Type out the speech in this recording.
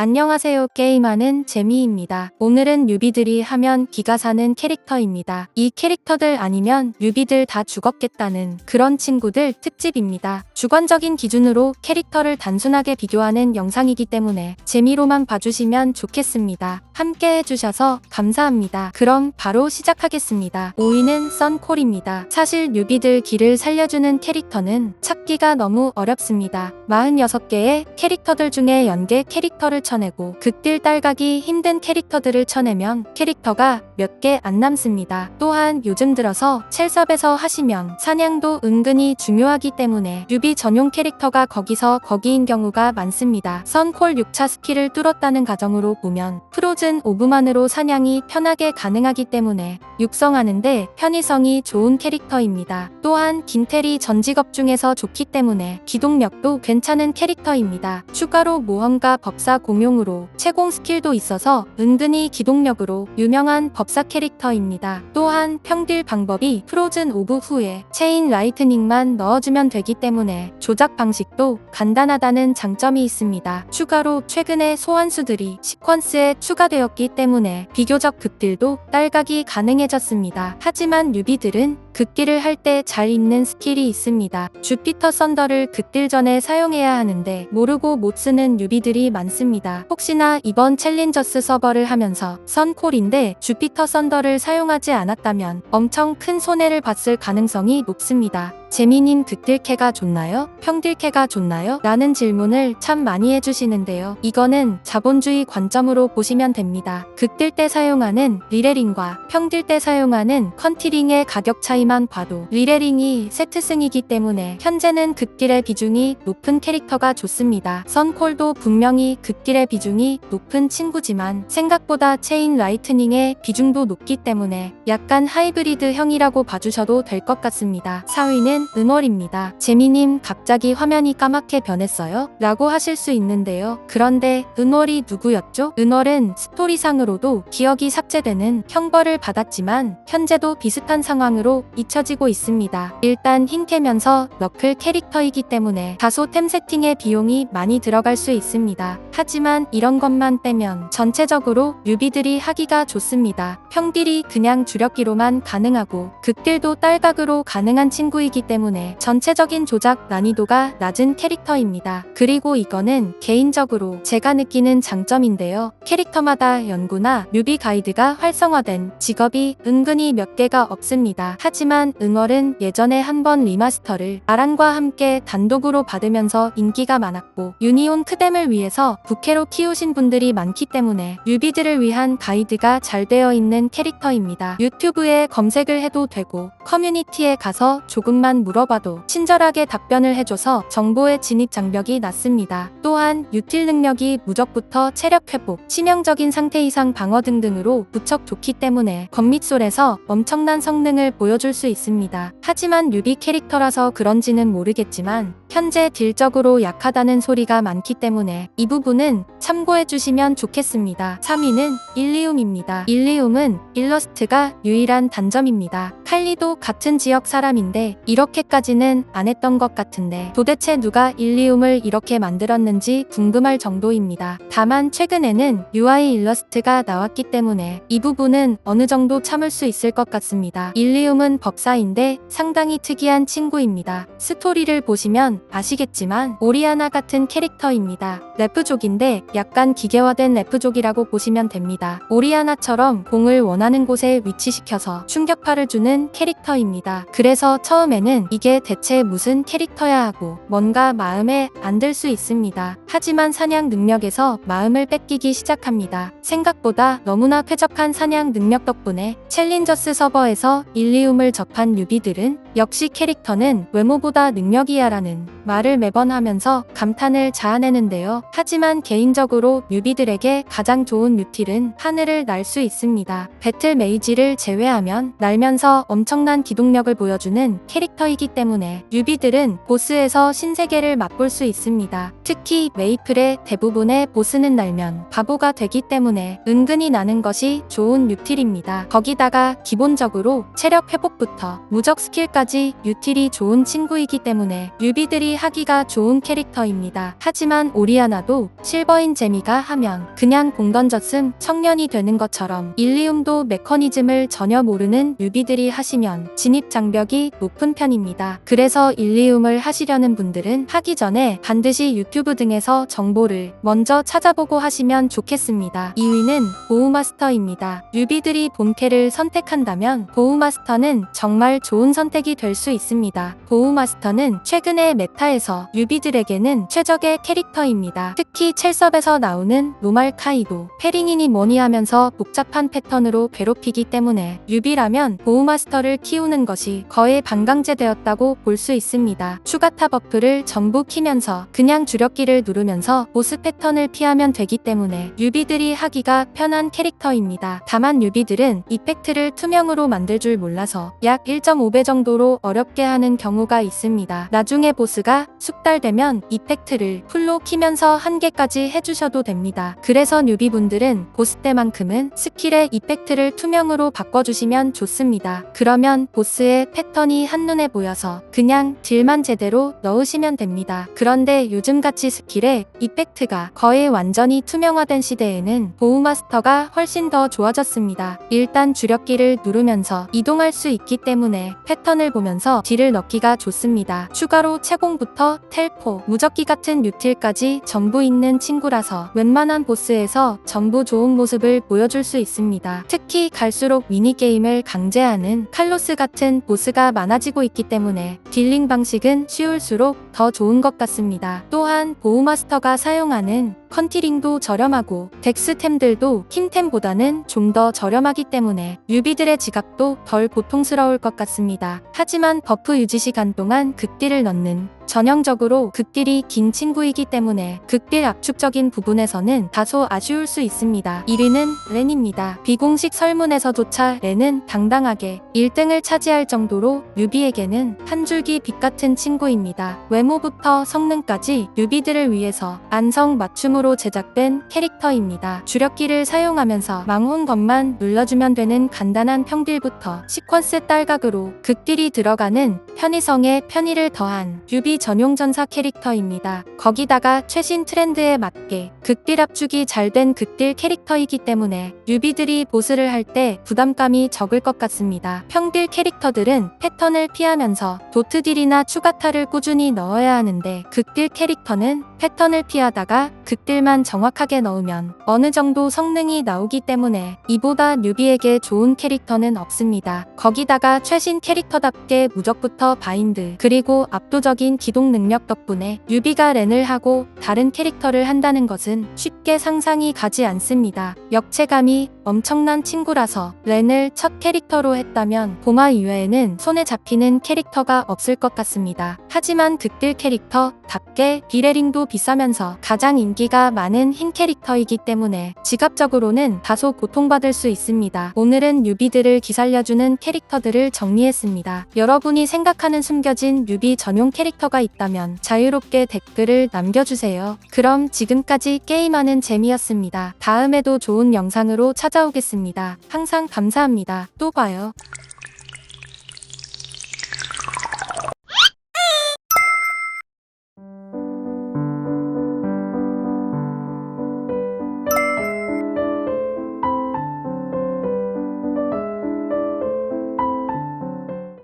안녕하세요. 게임하는 재미입니다. 오늘은 뉴비들이 하면 기가 사는 캐릭터입니다. 이 캐릭터들 아니면 뉴비들 다 죽었겠다는 그런 친구들 특집입니다. 주관적인 기준으로 캐릭터를 단순하게 비교하는 영상이기 때문에 재미로만 봐주시면 좋겠습니다. 함께 해주셔서 감사합니다. 그럼 바로 시작하겠습니다. 5위는 썬콜입니다. 사실 뉴비들 길을 살려주는 캐릭터는 찾기가 너무 어렵습니다. 46개의 캐릭터들 중에 연계 캐릭터를 쳐내고 극딜 딸가기 힘든 캐릭터들을 쳐내면 캐릭터가 몇 개 안 남습니다. 또한 요즘 들어서 첼섭에서 하시면 사냥도 은근히 중요하기 때문에 뉴비 전용 캐릭터가 거기서 거기인 경우가 많습니다. 선콜 6차 스킬을 뚫었다는 가정으로 보면 프로 즌 오브만으로 사냥이 편하게 가능하기 때문에 육성하는데 편의성이 좋은 캐릭터입니다. 또한 긴테리 전 직업 중에서 좋기 때문에 기동력도 괜찮은 캐릭터입니다. 추가로 모험가 법사 공용으로 채공 스킬도 있어서 은근히 기동력으로 유명한 법사 캐릭터입니다. 또한 평딜 방법이 프로즌 오브 후에 체인 라이트닝만 넣어주면 되기 때문에 조작 방식도 간단하다는 장점이 있습니다. 추가로 최근에 소환수들이 시퀀스에 추가되 었기 때문에 비교적 극딜도 딸각이 가능해졌습니다. 하지만 뉴비들은 극딜을 할때잘 있는 스킬이 있습니다. 주피터 썬더를 극딜 전에 사용해야 하는데 모르고 못 쓰는 뉴비들이 많습니다. 혹시나 이번 챌린저스 서버를 하면서 선콜인데 주피터 썬더를 사용하지 않았다면 엄청 큰 손해를 봤을 가능성이 높습니다. 재민님 극딜캐가 좋나요? 평딜캐가 좋나요? 라는 질문을 참 많이 해주시는데요. 이거는 자본주의 관점으로 보시면 됩니다. 극딜 때 사용하는 리레링과 평딜 때 사용하는 컨티링의 가격 차이만 봐도 리레링이 세트승이기 때문에 현재는 극딜의 비중이 높은 캐릭터가 좋습니다. 선콜도 분명히 극딜의 비중이 높은 친구지만 생각보다 체인 라이트닝의 비중도 높기 때문에 약간 하이브리드 형이라고 봐주셔도 될 것 같습니다. 4위는 은월입니다. 재미님 갑자기 화면이 까맣게 변했어요? 라고 하실 수 있는데요. 그런데 은월이 누구였죠? 은월은 스토리상으로도 기억이 삭제되는 형벌을 받았지만 현재도 비슷한 상황으로 잊혀지고 있습니다. 일단 흰캐면서 너클 캐릭터이기 때문에 다소 템 세팅에 비용이 많이 들어갈 수 있습니다. 하지만 이런 것만 빼면 전체적으로 뉴비들이 하기가 좋습니다. 평딜이 그냥 주력기로만 가능하고 극딜도 딸각으로 가능한 친구이기 때문에 전체적인 조작 난이도가 낮은 캐릭터입니다. 그리고 이거는 개인적으로 제가 느끼는 장점인데요. 캐릭터마다 연구나 뉴비 가이드가 활성화된 직업이 은근히 몇 개가 없습니다. 하지만 응월은 예전에 한 번 리마스터를 아란과 함께 단독으로 받으면서 인기가 많았고 유니온 크뎀을 위해서 부캐로 키우신 분들이 많기 때문에 뉴비들을 위한 가이드가 잘 되어 있는 캐릭터입니다. 유튜브에 검색을 해도 되고 커뮤니티에 가서 조금만 물어봐도 친절하게 답변을 해줘서 정보의 진입 장벽이 낮습니다. 또한 유틸 능력이 무적부터 체력 회복, 치명적인 상태 이상 방어 등등으로 무척 좋기 때문에 건밑솔에서 엄청난 성능을 보여줄 수 있습니다. 하지만 뉴비 캐릭터라서 그런지는 모르겠지만 현재 딜적으로 약하다는 소리가 많기 때문에 이 부분은 참고해 주시면 좋겠습니다. 3위는 일리움입니다. 일리움은 일러스트가 유일한 단점입니다. 칼리도 같은 지역 사람인데 이렇게 까지는 안 했던 것 같은데 도대체 누가 일리움을 이렇게 만들었는지 궁금할 정도입니다. 다만 최근에는 UI 일러스트가 나왔기 때문에 이 부분은 어느 정도 참을 수 있을 것 같습니다. 일리움은 법사인데 상당히 특이한 친구입니다. 스토리를 보시면 아시겠지만 오리아나 같은 캐릭터입니다. 래프족인데 약간 기계화된 래프족이라고 보시면 됩니다. 오리아나처럼 공을 원하는 곳에 위치시켜서 충격파를 주는 캐릭터입니다. 그래서 처음에는 이게 대체 무슨 캐릭터야 하고 뭔가 마음에 안 들 수 있습니다. 하지만 사냥 능력에서 마음을 뺏기기 시작합니다. 생각보다 너무나 쾌적한 사냥 능력 덕분에 챌린저스 서버에서 일리움을 접한 뉴비들은 역시 캐릭터는 외모보다 능력이야라는 말을 매번 하면서 감탄을 자아내는데요. 하지만 개인적으로 뉴비들에게 가장 좋은 뮤틸은 하늘을 날 수 있습니다. 배틀 메이지를 제외하면 날면서 엄청난 기동력을 보여주는 캐릭터이기 때문에 뉴비들은 보스에서 신세계를 맛볼 수 있습니다. 특히 메이플의 대부분의 보스는 날면 바보가 되기 때문에 은근히 나는 것이 좋은 뮤틸입니다. 거기다가 기본적으로 체력 회복부터 무적 스킬까지 나머지 유틸이 좋은 친구이기 때문에 뉴비들이 하기가 좋은 캐릭터입니다. 하지만 오리아나도 실버인 재미가 하면 그냥 공 던졌음 청년이 되는 것처럼 일리움도 메커니즘을 전혀 모르는 뉴비들이 하시면 진입 장벽이 높은 편입니다. 그래서 일리움을 하시려는 분들은 하기 전에 반드시 유튜브 등에서 정보를 먼저 찾아보고 하시면 좋겠습니다. 2위는 보우마스터입니다. 뉴비들이 본캐를 선택한다면 보우마스터는 정말 좋은 선택이 될 수 있습니다. 보우마스터는 최근의 메타에서 뉴비들에게는 최적의 캐릭터입니다. 특히 첼섭에서 나오는 노말 카이도 페링이니 뭐니 하면서 복잡한 패턴으로 괴롭히기 때문에 뉴비라면 보우마스터를 키우는 것이 거의 반강제되었다고 볼 수 있습니다. 추가 타 버프를 전부 키면서 그냥 주력기를 누르면서 보스 패턴을 피하면 되기 때문에 뉴비들이 하기가 편한 캐릭터입니다. 다만 뉴비들은 이펙트를 투명으로 만들 줄 몰라서 약 1.5배 정도 로 어렵게 하는 경우가 있습니다. 나중에 보스가 숙달되면 이펙트를 풀로 키면서 한 개까지 해주셔도 됩니다. 그래서 뉴비분들은 보스 때만큼은 스킬의 이펙트를 투명으로 바꿔주시면 좋습니다. 그러면 보스의 패턴이 한눈에 보여서 그냥 딜만 제대로 넣으시면 됩니다. 그런데 요즘같이 스킬의 이펙트가 거의 완전히 투명화된 시대에는 보우마스터가 훨씬 더 좋아졌습니다. 일단 주력기를 누르면서 이동할 수 있기 때문에 패턴을 보면서 딜을 넣기가 좋습니다. 추가로 채공부터 텔포, 무적기 같은 유틸까지 전부 있는 친구라서 웬만한 보스에서 전부 좋은 모습을 보여줄 수 있습니다. 특히 갈수록 미니게임을 강제하는 칼로스 같은 보스가 많아지고 있기 때문에 딜링 방식은 쉬울수록 더 좋은 것 같습니다. 또한 보우마스터가 사용하는 컨티링도 저렴하고 덱스템들도 흰템보다는 좀 더 저렴하기 때문에 유비들의 지갑도 덜 고통스러울 것 같습니다. 하지만 버프 유지 시간 동안 극딜을 넣는 전형적으로 극딜이 긴 친구이기 때문에 극딜 압축적인 부분에서는 다소 아쉬울 수 있습니다. 1위는 렌입니다. 비공식 설문에서조차 렌은 당당하게 1등을 차지할 정도로 뉴비에게는 한 줄기 빛 같은 친구입니다. 외모부터 성능까지 뉴비들을 위해서 안성 맞춤으로 제작된 캐릭터입니다. 주력기를 사용하면서 망혼 것만 눌러주면 되는 간단한 평딜부터 시퀀스 딸각으로 극딜이 들어가는 편의성에 편의를 더한 뉴비 전용 전사 캐릭터입니다. 거기다가 최신 트렌드에 맞게 극딜 압축이 잘 된 극딜 캐릭터이기 때문에 뉴비들이 보스를 할 때 부담감이 적을 것 같습니다. 평딜 캐릭터들은 패턴을 피하면서 도트딜이나 추가타를 꾸준히 넣어야 하는데 극딜 캐릭터는 패턴을 피하다가 극딜만 정확하게 넣으면 어느 정도 성능이 나오기 때문에 이보다 뉴비에게 좋은 캐릭터는 없습니다. 거기다가 최신 캐릭터답게 무적부터 바인드 그리고 압도적인 기동 능력 덕분에 뉴비가 렌을 하고 다른 캐릭터를 한다는 것은 쉽게 상상이 가지 않습니다. 역체감이 엄청난 친구라서 렌을 첫 캐릭터로 했다면 보마 이외에는 손에 잡히는 캐릭터가 없을 것 같습니다. 하지만 극딜 캐릭터답게 비레링도 비싸면서 가장 인기가 많은 흰 캐릭터이기 때문에 지갑적으로는 다소 고통받을 수 있습니다. 오늘은 뉴비들을 기살려주는 캐릭터들을 정리했습니다. 여러분이 생각하는 숨겨진 뉴비 전용 캐릭터가 있다면 자유롭게 댓글을 남겨주세요. 그럼 지금까지 게임하는 재미였습니다. 다음에도 좋은 영상으로 찾아오겠습니다. 항상 감사합니다. 또 봐요.